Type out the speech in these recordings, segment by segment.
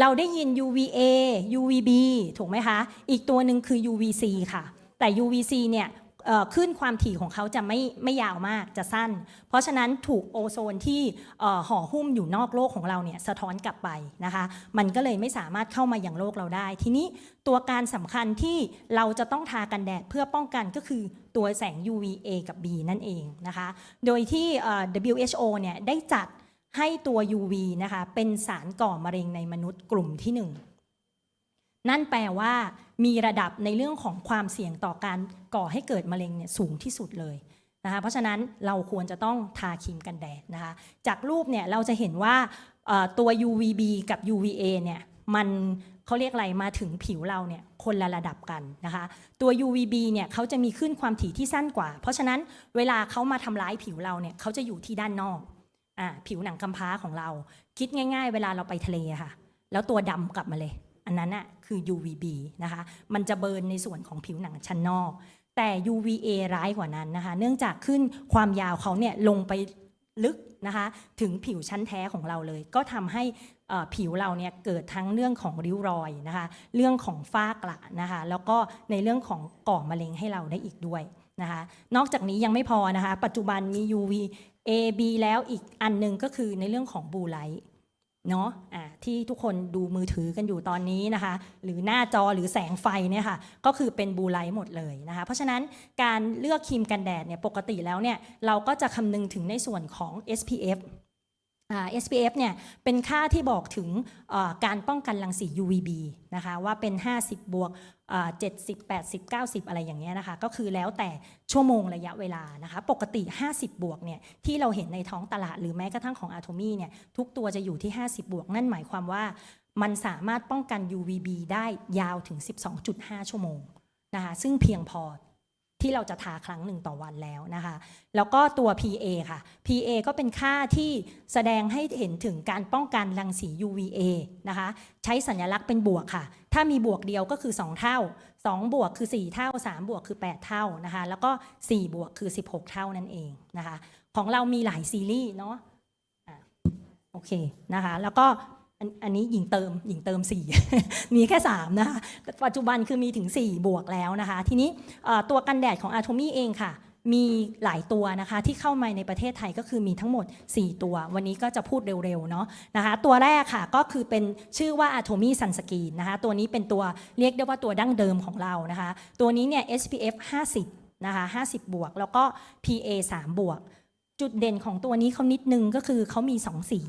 เราได้ยิน UVA UVB ถูกไหมคะ อีกตัวหนึ่งคือ UVC ค่ะ แต่ UVC เนี่ยขึ้นความถี่ของเขาจะไม่ไม่ยาวมากจะสั้น เพราะฉะนั้นถูกโอโซนที่ห่อหุ้มอยู่นอกโลกของเราเนี่ยสะท้อนกลับไปนะคะ มันก็เลยไม่สามารถเข้ามาอย่างโลกเราได้ ทีนี้ตัวการสำคัญที่เราจะต้องทากันแดดเพื่อป้องกันก็คือตัวแสง UVA กับ B นั่นเองนะคะ โดยที่ WHO เนี่ยได้จัด ให้ตัว UV นะคะเป็นสารก่อมะเร็งในมนุษย์กลุ่มที่หนึ่งนั่นแปลว่ามีระดับในเรื่องของความเสี่ยงต่อการก่อให้เกิดมะเร็งเนี่ยสูงที่สุดเลยนะคะเพราะฉะนั้นเราควรจะต้องทาครีมกันแดดนะคะจากรูปเนี่ยเราจะเห็นว่าตัว UVB กับ UVA เนี่ยมันเขาเรียกอะไรมาถึงผิวเราเนี่ยคนละระดับกันนะคะตัว UVB เนี่ยเขาจะมีขึ้นความถี่ที่สั้นกว่า เพราะฉะนั้นเวลาเขามาทำร้ายผิวเราเนี่ยเขาจะอยู่ที่ด้านนอก อ่าผิวหนังกำพร้าของเรา คิดง่าย ๆ เวลาเราไปทะเลค่ะ แล้วตัวดำกลับมาเลย อันนั้นน่ะคือ UVB นะคะ มันจะเบิร์นในส่วนของผิวหนังชั้นนอก แต่ UVA ร้ายกว่านั้นนะคะ เนื่องจากขึ้นความยาวเขาเนี่ยลงไปลึกนะคะ ถึงผิวชั้นแท้ของเราเลย ก็ทำให้ผิวเราเนี่ยเกิดทั้งเรื่องของริ้วรอยนะคะ เรื่องของฝ้ากระนะคะ แล้วก็ในเรื่องของก่อมะเร็งให้เราได้อีกด้วยนะคะ นอกจากนี้ยังไม่พอนะคะ ปัจจุบันมี UV A B แล้วอีกอันหนึ่งก็คือในเรื่องของบูไลท์เนาะที่ทุกคนดูมือถือกันอยู่ตอนนี้นะคะ หรือหน้าจอหรือแสงไฟเนี่ยค่ะ ก็คือเป็นบูไลท์หมดเลยนะคะ เพราะฉะนั้นการเลือกครีมกันแดดเนี่ยปกติแล้วเนี่ยเราก็จะคำนึงถึงในส่วนของ SPF SPF เนี่ยเป็นค่าที่บอกถึงการป้องกันรังสี UVB นะคะว่าเป็น 50 บวก70 80 90 อะไรอย่างเงี้ยนะคะ ก็คือแล้วแต่ชั่วโมงระยะเวลานะคะ ปกติ 50 บวกเนี่ยที่เราเห็นในท้องตลาดหรือแม้กระทั่งของ Atomy เนี่ยทุกตัวจะอยู่ที่ 50 บวก นั่นหมายความว่ามันสามารถป้องกัน UVB ได้ยาวถึง 12.5 ชั่วโมงนะคะซึ่งเพียงพอ ที่เราจะทาครั้งหนึ่งต่อวันแล้วนะคะ แล้วก็ตัว PA ค่ะ PA ก็เป็นค่าที่แสดงให้เห็นถึงการป้องกันรังสี UVA นะคะ ใช้สัญลักษณ์เป็นบวกค่ะ ถ้ามีบวกเดียวก็คือ 2 เท่า 2 บวกคือ 4 เท่า 3 บวกคือ 8 เท่านะคะ แล้วก็ 4 บวกคือ 16 เท่านั่นเองนะคะ ของเรามีหลายซีรีส์เนาะอะโอเคนะคะ แล้วก็ อันอันนี้หญิงเติมหญิงเติม 4 มีแค่ 3 นะคะ ปัจจุบันคือมีถึง 4 บวกแล้วนะคะ ทีนี้ตัวกันแดดของ a t o m y เองค่ะ มีหลายตัวนะคะที่เข้ามาในประเทศไทยก็คือมีทั้งหมด 4 ตัว วันนี้ก็จะพูดเร็วๆเนาะนะคะตัวแรกค่ะก็คือเป็นชื่อว่า Atomy Sunscreen นะคะตัวนี้เป็นตัวเรียกได้ว่าตัวดั้งเดิมของเรานะคะ ตัวนี้เนี่ย SPF 50นะคะ50 บวก แล้วก็ PA 3 บวก จุดเด่นของตัวนี้เขานิดนึงก็คือเขามี 2 สี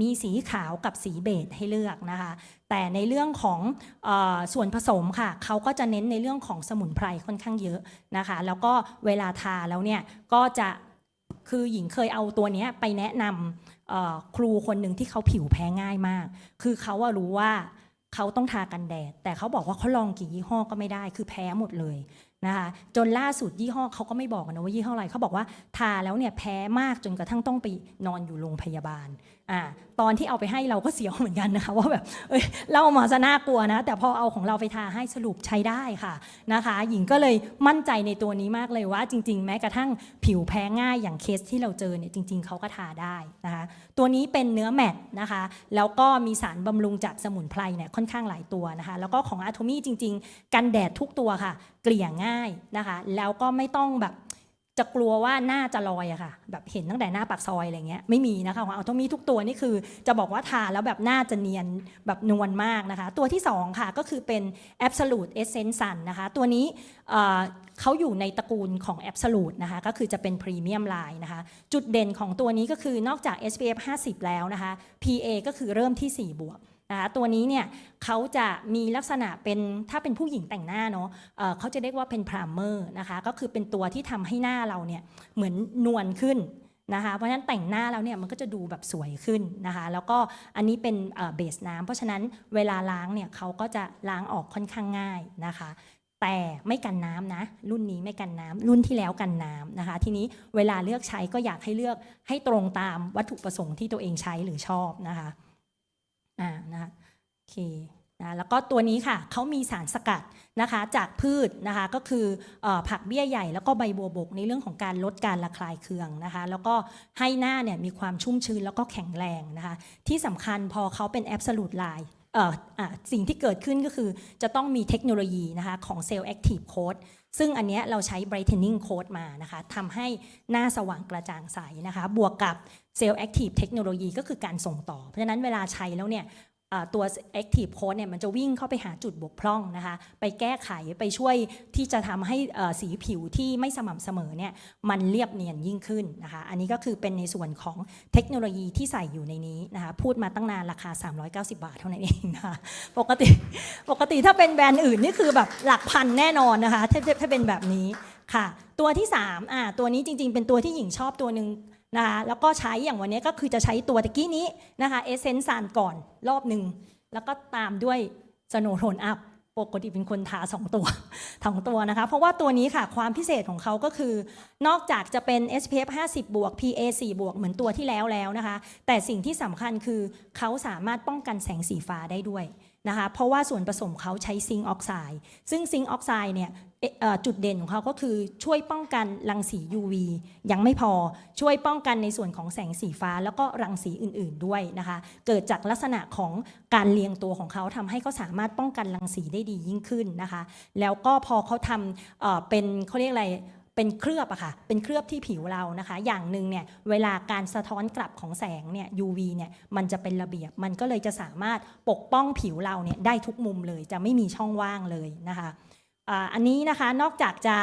มีสีขาวกับสีเบจให้เลือกนะคะ แต่ในเรื่องของอส่วนผสมค่ะเขาก็จะเน้นในเรื่องของสมุนไพรค่อนข้างเยอะนะคะ แล้วก็เวลาทาแล้วเนี่ยก็จะคือหญิงเคยเอาตัวนี้ไปแนะนำครูคนหนึ่งที่เขาผิวแพ้ง่ายมาก คือเขารู้ว่าเขาต้องทากันแดด แต่เขาบอกว่าเขาลองกี่ยี่ห้อก็ไม่ได้ คือแพ้หมดเลยนะคะจนล่าสุดยี่ห้อเขาก็ไม่บอกนะว่ายี่ห้ออะไรเขาบอกว่าทาแล้วเนี่ยแพ้มากจนกระทั่งต้องไปนอนอยู่โรงพยาบาลอ่าตอนที่เอาไปให้เราก็เสียวเหมือนกันนะคะว่าแบบเอ้ยเล่ามาซะน่ากลัวนะ แต่พอเอาของเราไปทาให้สรุปใช้ได้ค่ะนะคะ หญิงก็เลยมั่นใจในตัวนี้มากเลยว่าจริง ๆ แม้กระทั่งผิวแพ้ง่ายอย่างเคสที่เราเจอเนี่ยจริง ๆเขาก็ทาได้นะคะ ตัวนี้เป็นเนื้อแมตต์นะคะ แล้วก็มีสารบำรุงจากสมุนไพรเนี่ยค่อนข้างหลายตัวนะคะ แล้วก็ของอะโทมี่จริง ๆ กันแดดทุกตัวค่ะ เกลี่ยง่ายนะคะ แล้วก็ไม่ต้องแบบ จะกลัวว่าหน้าจะลอยอะค่ะ แบบเห็นตั้งแต่หน้าปากซอยอะไรเงี้ยไม่มีนะคะของอัลโทมีทุกตัวนี่คือ จะบอกว่าทาแล้วแบบหน้าจะเนียนแบบนวลมากนะคะ ตัวที่ 2 ค่ะก็คือเป็น Absolute Essence Sun นะคะ ตัวนี้เขาอยู่ในตระกูลของ Absolute นะคะ ก็คือจะเป็นพรีเมียมไลน์นะคะ จุดเด่นของตัวนี้ก็คือนอกจาก SPF 50 แล้วนะคะ PA ก็คือเริ่มที่ 4 บวก นะคะตัวนี้เนี่ยเขาจะมีลักษณะเป็นถ้าเป็นผู้หญิงแต่งหน้าเนาะเขาจะเรียกว่าเป็นพรามเมอร์นะคะก็คือเป็นตัวที่ทำให้หน้าเราเนี่ยเหมือนนวลขึ้นนะคะเพราะฉะนั้นแต่งหน้าแล้วเนี่ยมันก็จะดูแบบสวยขึ้นนะคะแล้วก็อันนี้เป็นเบสน้ำเพราะฉะนั้นเวลาล้างเนี่ยเขาก็จะล้างออกค่อนข้างง่ายนะคะแต่ไม่กันน้ำนะ รุ่นนี้ไม่กันน้ำรุ่นที่แล้วกันน้ำนะคะ ทีนี้เวลาเลือกใช้ก็อยากให้เลือกให้ตรงตามวัตถุประสงค์ที่ตัวเองใช้หรือชอบนะคะ เคนะแล้วก็ตัวนี้ค่ะเขามีสารสกัดนะคะจากพืชนะคะก็คืออผักเบี้ยใหญ่แล้วก็ใบบัวบกในเรื่องของการลดการระคายเคืองนะคะ แล้วก็ให้หน้าเนี่ยมีความชุ่มชื้นแล้วก็แข็งแรงนะคะ ที่สำคัญพอเขาเป็นแอบสูต i ล e เอ่อสิ่งที่เกิดขึ้นก็คือจะต้องมีเทคโนโลยีนะคะของ Cell Active Code ซึ่งอันนี้เราใช้ brightening code มานะคะทำให้หน้าสว่างกระจ่างใสนะคะ บวกกับ Cell Active Technology ก็คือการส่งต่อ เพราะฉะนั้นเวลาใช้แล้วเนี่ย ตัว Active Code เนี่ยมันจะวิ่งเข้าไปหาจุดบกพร่องนะคะ ไปแก้ไขไปช่วยที่จะทำให้สีผิวที่ไม่สม่ำเสมอเนี่ยมันเรียบเนียนยิ่งขึ้นนะคะ อันนี้ก็คือเป็นในส่วนของเทคโนโลยีที่ใส่อยู่ในนี้นะคะ พูดมาตั้งนานราคา 390 บาทเท่านั้นเองนะคะ ปกติปกติถ้าเป็นแบรนด์อื่นนี่คือแบบหลักพันแน่นอนนะคะถ้าถ้าถ้าเป็นแบบนี้ค่ะ ตัวที่3อ่าตัวนี้จริง ๆ เป็นตัวที่หญิงชอบตัวหนึ่ง นะคะแล้วก็ใช้อย่างวันนี้ก็คือจะใช้ตัวตะกี้นี้นะคะเอเซนซานก่อนรอบหนึ่ง แล้วก็ตามด้วยสโนโทนอัพปกติเป็นคนทาสองตัวสองตัวนะคะ เพราะว่าตัวนี้ค่ะความพิเศษของเขาก็คือ นอกจากจะเป็น SPF 50บวก PA 4บวกเหมือนตัวที่แล้วแล้วนะคะ แต่สิ่งที่สำคัญคือเขาสามารถป้องกันแสงสีฟ้าได้ด้วย นะคะเพราะว่าส่วนผสมเขาใช้ซิงค์ออกไซด์ซึ่งซิงค์ออกไซด์เนี่ยจุดเด่นของเขาก็คือช่วยป้องกันรังสี UV ยังไม่พอช่วยป้องกันในส่วนของแสงสีฟ้า แล้วก็รังสีอื่นๆด้วยนะคะ เกิดจากลักษณะของการเรียงตัวของเขาทำให้เขาสามารถป้องกันรังสีได้ดียิ่งขึ้นนะคะ แล้วก็พอเขาทำเป็นเขาเรียกอะไร เป็นเคลือบอะค่ะ เป็นเคลือบที่ผิวเรานะคะ อย่างหนึ่งเนี่ยเวลาการสะท้อนกลับของแสงเนี่ย UV เนี่ยมันจะเป็นระเบียบ มันก็เลยจะสามารถปกป้องผิวเราเนี่ยได้ทุกมุมเลย จะไม่มีช่องว่างเลยนะคะอันนี้นะคะนอกจากจะ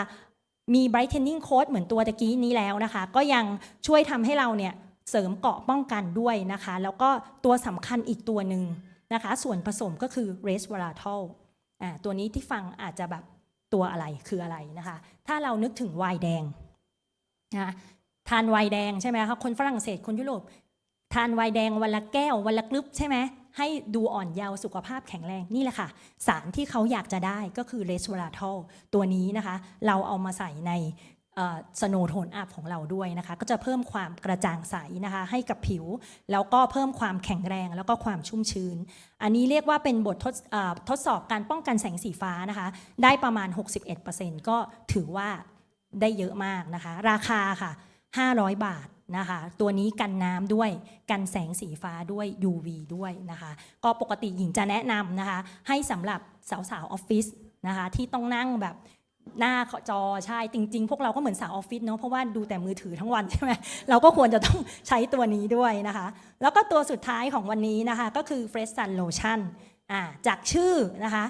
มี brightening coat เหมือนตัวตะกี้นี้แล้วนะคะ ก็ยังช่วยทำให้เราเนี่ยเสริมเกาะป้องกันด้วยนะคะ แล้วก็ตัวสำคัญอีกตัวหนึ่งนะคะ ส่วนผสมก็คือ resveratrol อ่าตัวนี้ที่ฟังอาจจะแบบ ตัวอะไรคืออะไรนะคะ ถ้าเรานึกถึงไวน์แดงนะทานไวน์แดงใช่ไหมคะคนฝรั่งเศสคนยุโรปทานไวน์แดงวันละแก้ววันละกลึบใช่ไหมให้ดูอ่อนเยาว์สุขภาพแข็งแรงนี่แหละค่ะ สารที่เขาอยากจะได้ก็คือเรส v e ราทอลตัวนี้นะคะ เราเอามาใส่ใน สโนโทนอัพของเราด้วยนะคะ ก็จะเพิ่มความกระจ่างใสนะคะ ให้กับผิว แล้วก็เพิ่มความแข็งแรงแล้วก็ความชุ่มชื้น อันนี้เรียกว่าเป็นบททดทดสอบการป้องกันแสงสีฟ้านะคะ ได้ประมาณ 61%ก็ถือว่าได้เยอะมากนะคะ ราคาค่ะ 500 บาทนะคะ ตัวนี้กันน้ำด้วย กันแสงสีฟ้าด้วย UV ด้วยนะคะ ก็ปกติหญิงจะแนะนำนะคะ ให้สำหรับสาวๆออฟฟิศนะคะที่ต้องนั่งแบบ หน้าจอใช่จริง ๆ พวกเราก็เหมือนสาวออฟฟิศเนาะเพราะว่าดูแต่มือถือทั้งวันใช่ไหมเราก็ควรจะต้องใช้ตัวนี้ด้วยนะคะ แล้วก็ตัวสุดท้ายของวันนี้นะคะ ก็คือ Fresh Sun Lotion อ่าจากชื่อนะคะ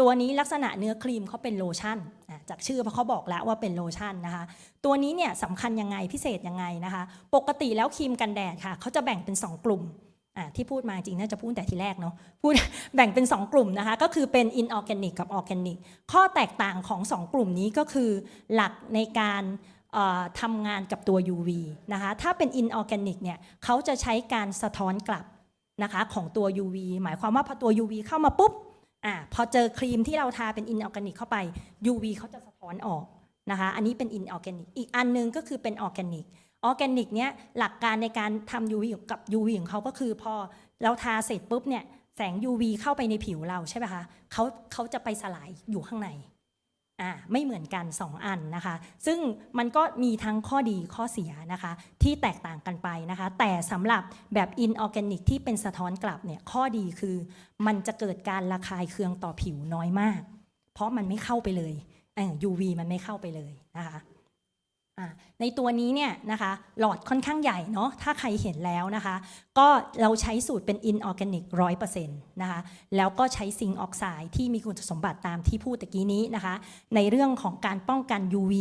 ตัวนี้ลักษณะเนื้อครีมเขาเป็นโลชั่นจากชื่อเพราะเขาบอกแล้วว่าเป็นโลชั่นนะคะ ตัวนี้เนี่ยสำคัญยังไงพิเศษยังไงนะคะ ปกติแล้วครีมกันแดดค่ะเขาจะแบ่งเป็น 2 กลุ่ม ที่พูดมาจริงน่าจะพูดแต่ทีแรกเนาะพูดแบ่งเป็น 2 กลุ่มนะคะ ก็คือเป็น inorganic กับ organic ข้อแตกต่างของ 2 กลุ่มนี้ก็คือหลักในการทำงานกับตัว UV นะคะ ถ้าเป็น inorganic เนี่ยเขาจะใช้การสะท้อนกลับนะคะของตัว UV หมายความว่าพอตัว UV เข้ามาปุ๊บอ่าพอเจอครีมที่เราทาเป็นอินออร์แกนิกเข้าไป UV เขาจะสะท้อนออกนะคะ อันนี้เป็นอินออร์แกนิก อีกอันหนึงก็คือเป็นออร์แกนิก ออร์แกนิกเนี้ยหลักการในการทำ UV กับ UV ของเขาก็คือพอเราทาเสร็จปุ๊บเนี่ยแสง UV เข้าไปในผิวเราใช่ไหมคะเขาเขาจะไปสลายอยู่ข้างในอ่าไม่เหมือนกัน 2 อันนะคะ ซึ่งมันก็มีทั้งข้อดีข้อเสียนะคะ ที่แตกต่างกันไปนะคะ แต่สำหรับแบบอินออร์แกนิกที่เป็นสะท้อนกลับเนี่ยข้อดีคือ มันจะเกิดการระคายเคืองต่อผิวน้อยมาก เพราะมันไม่เข้าไปเลยเออ UV มันไม่เข้าไปเลยนะคะ ในตัวนี้เนี่ยนะคะหลอดค่อนข้างใหญ่เนาะถ้าใครเห็นแล้วนะคะ ก็เราใช้สูตรเป็นอินออร์แกนิกร้อยเปอร์เซ็นต์นะคะแล้วก็ใช้ซิงออกไซด์ที่มีคุณสมบัติตามที่พูดตะกี้นี้นะคะ ในเรื่องของการป้องกัน UV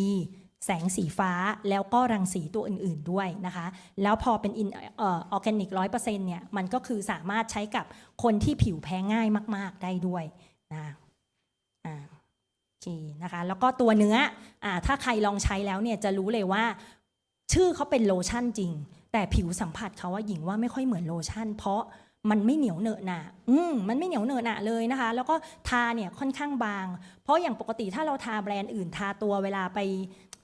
แสงสีฟ้าแล้วก็รังสีตัวอื่นๆด้วยนะคะ แล้วพอเป็นอินออร์แกนิกร้อยเปอร์เซ็นต์เนี่ยมันก็คือสามารถใช้กับคนที่ผิวแพ้ง่ายมาก ๆ ได้ด้วยนะอ่า เคนะคะแล้วก็ตัวเนื้ออถ้าใครลองใช้แล้วเนี่ยจะรู้เลยว่า ชื่อเขาเป็นโลชั่นจริง แต่ผิวสัมผัสเขาว่าหญิงว่าไม่ค่อยเหมือนโลชั่น เพราะมันไม่เหนียวเหนอะหนะอืมมันไม่เหนียวเหนอะหนะเลยนะคะ แล้วก็ทาเนี่ยค่อนข้างบาง เพราะอย่างปกติถ้าเราทาแบรนด์อื่นทาตัวเวลาไป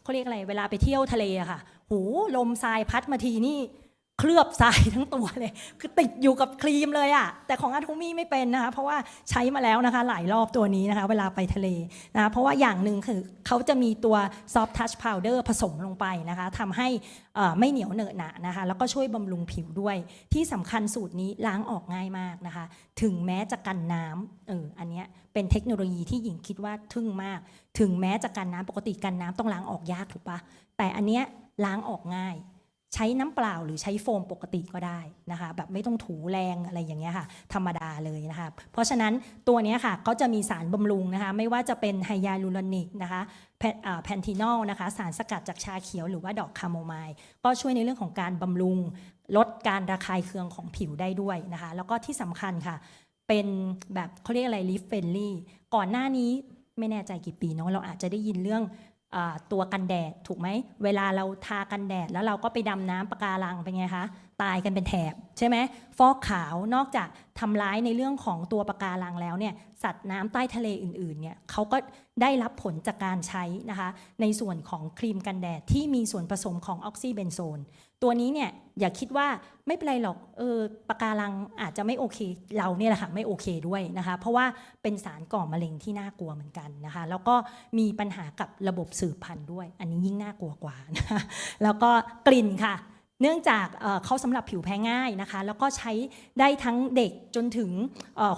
เขาเรียกอะไร เวลาไปเที่ยวทะเลอะค่ะ หูลมทรายพัดมาทีนี่ เคลือบทรายทั้งตัวเลย คือติดอยู่กับครีมเลยอะแต่ของอาทูมี่ไม่เป็นนะคะ เพราะว่าใช้มาแล้วนะคะ หลายรอบตัวนี้นะคะ เวลาไปทะเลนะคะ เพราะว่าอย่างหนึ่งคือเขาจะมีตัว soft touch powder ผสมลงไปนะคะทำให้อ่อไม่เหนียวเหนอะหนะนะคะ แล้วก็ช่วยบำรุงผิวด้วย ที่สำคัญสูตรนี้ล้างออกง่ายมากนะคะ ถึงแม้จะกันน้ำเอออันเนี้ยเป็นเทคโนโลยีที่หญิงคิดว่าทึ่งมาก ถึงแม้จะกันน้ำปกติกันน้ำต้องล้างออกยากถูกปะแต่อันเนี้ยล้างออกง่าย ใช้น้ำเปล่าหรือใช้โฟมปกติก็ได้นะคะแบบไม่ต้องถูแรงอะไรอย่างเงี้ยค่ะธรรมดาเลยนะคะเพราะฉะนั้นตัวนี้ค่ะก็จะมีสารบำรุงนะคะไม่ว่าจะเป็นไฮยาลูรอนิกนะคะแพนทีนอลนะคะสารสกัดจากชาเขียวหรือว่าดอกคาโมไมล์ก็ช่วยในเรื่องของการบำรุง ลดการระคายเคืองของผิวได้ด้วยนะคะแล้วก็ที่สำคัญค่ะเป็นแบบเขาเรียกอะไรลิฟเฟนลี่ก่อนหน้านี้ไม่แน่ใจกี่ปีเนาะเราอาจจะได้ยินเรื่อง ตัวกันแดดถูกไหมเวลาเราทากันแดดแล้วเราก็ไปดำน้ำปะการังเป็นไงคะ ตายกันเป็นแถบใช่ไหมฟอกขาวนอกจากทำร้ายในเรื่องของตัวปะการังแล้วเนี่ยสัตว์น้ำใต้ทะเลอื่นๆเนี่ยเขาก็ได้รับผลจากการใช้นะคะในส่วนของครีมกันแดดที่มีส่วนผสมของออกซิเบนโซน ตัวนี้เนี่ยอย่าคิดว่าไม่เป็นไรหรอกเออปะการังอาจจะไม่โอเคเราเนี่ยแหละค่ะไม่โอเคด้วยนะคะเพราะว่าเป็นสารก่อมะเร็งที่น่ากลัวเหมือนกันนะคะแล้วก็มีปัญหากับระบบสืบพันธุ์ด้วย อันนี้ยิ่งน่ากลัวกว่านะคะแล้วก็กลิ่นค่ะ เนื่องจากเขาสำหรับผิวแพ้ง่ายนะคะ แล้วก็ใช้ได้ทั้งเด็กจนถึง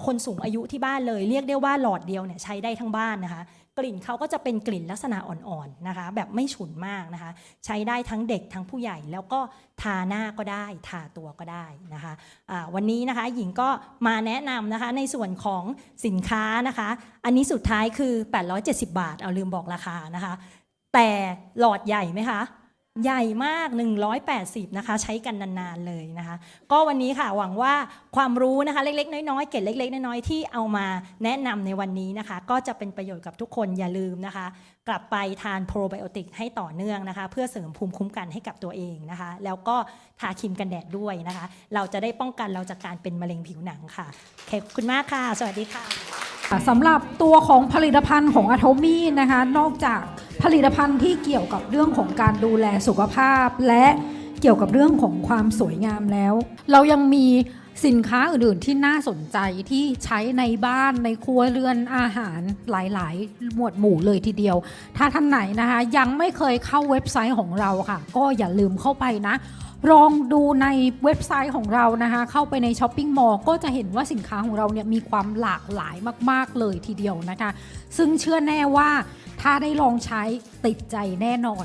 คนสูงอายุที่บ้านเลย เรียกได้ว่าหลอดเดียวเนี่ยใช้ได้ทั้งบ้านนะคะ กลิ่นเขาก็จะเป็นกลิ่นลักษณะอ่อนๆนะคะ แบบไม่ฉุนมากนะคะ ใช้ได้ทั้งเด็กทั้งผู้ใหญ่แล้วก็ทาหน้าก็ได้ ทาตัวก็ได้นะคะอ่าวันนี้นะคะหญิงก็มาแนะนำนะคะในส่วนของสินค้านะคะ อันนี้สุดท้ายคือ 870 บาทเอาลืมบอกราคานะคะ แต่หลอดใหญ่ไหมคะ ใหญ่มาก 180 นะคะ ใช้กันนานๆเลยนะคะ ก็วันนี้ค่ะหวังว่าความรู้นะคะเล็กๆ น้อยๆ เกร็ดเล็ก ๆ น้อยๆ ที่เอามาแนะนำในวันนี้นะคะ ก็จะเป็นประโยชน์กับทุกคนอย่าลืมนะคะ กลับไปทานโปรไบโอติกให้ต่อเนื่องนะคะ เพื่อเสริมภูมิคุ้มกันให้กับตัวเองนะคะ แล้วก็ทาครีมกันแดดด้วยนะคะ เราจะได้ป้องกันเราจากการเป็นมะเร็งผิวหนังค่ะขอบคุณมากค่ะ สวัสดีค่ะ สำหรับตัวของผลิตภัณฑ์ของ a t o m y นะคะ นอกจากผลิตภัณฑ์ที่เกี่ยวกับเรื่องของการดูแลสุขภาพ และเกี่ยวกับเรื่องของความสวยงามแล้ว เรายังมีสินค้าอื่นๆที่น่าสนใจที่ใช้ในบ้านในครัวเรือนอาหารหลายๆ หมวดหมู่เลยทีเดียว ถ้าท่านไหนนะคะ ยังไม่เคยเข้าเว็บไซต์ของเราค่ะ ก็อย่าลืมเข้าไปนะ ลองดูในเว็บไซต์ของเรานะคะ เข้าไปในช้อปปิ้งมอลล์ก็จะเห็นว่าสินค้าของเราเนี่ยมีความหลากหลายมาก ๆ เลยทีเดียวนะคะ ซึ่งเชื่อแน่ว่าถ้าได้ลองใช้ติดใจแน่นอน